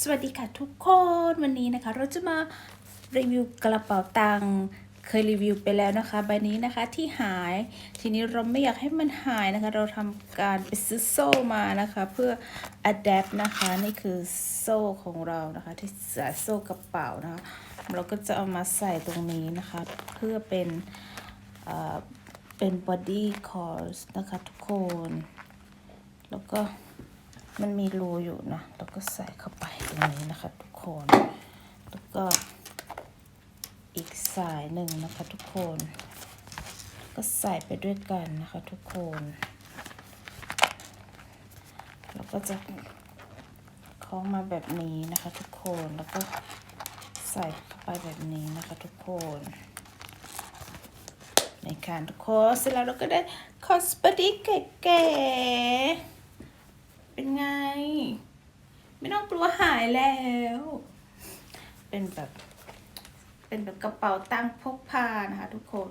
สวัสดีค่ะทุกคนวันนี้นะคะ เราจะมารีวิวกระเป๋าตังค์เคยรีวิวไปแล้วนะคะใบนี้นะคะที่หายทีนี้เราไม่อยากให้มันหายนะคะ เราทำการไปซื้อโซ่มานะคะ เพื่อ adapt นะคะนี่คือโซ่ของเรานะคะ ที่ใส่โซ่กระเป๋านะคะ เราก็จะเอามาใส่ตรงนี้นะคะ เพื่อเป็นเอ่อเป็น body course นะคะทุกคน แล้วก็ มันมีรูอยู่นะแล้วก็ใส่เข้าไปตรงนี้นะคะ ทุกคนแล้วก็อีกสายหนึ่งนะคะ ทุกคน ก็ใส่ไปด้วยกันนะคะ ทุกคนแล้วก็จะคล้องมาแบบนี้นะคะ ทุกคนแล้วก็ใส่เข้าไปแบบนี้นะคะ ทุกคนในการทุกคนเสร็จแล้วเราก็ได้คอสปติเก๋ๆ เป็นไง ไม่ต้องกลัวหายแล้ว เป็นแบบ เป็นแบบกระเป๋าตังค์พกพานะคะทุกคน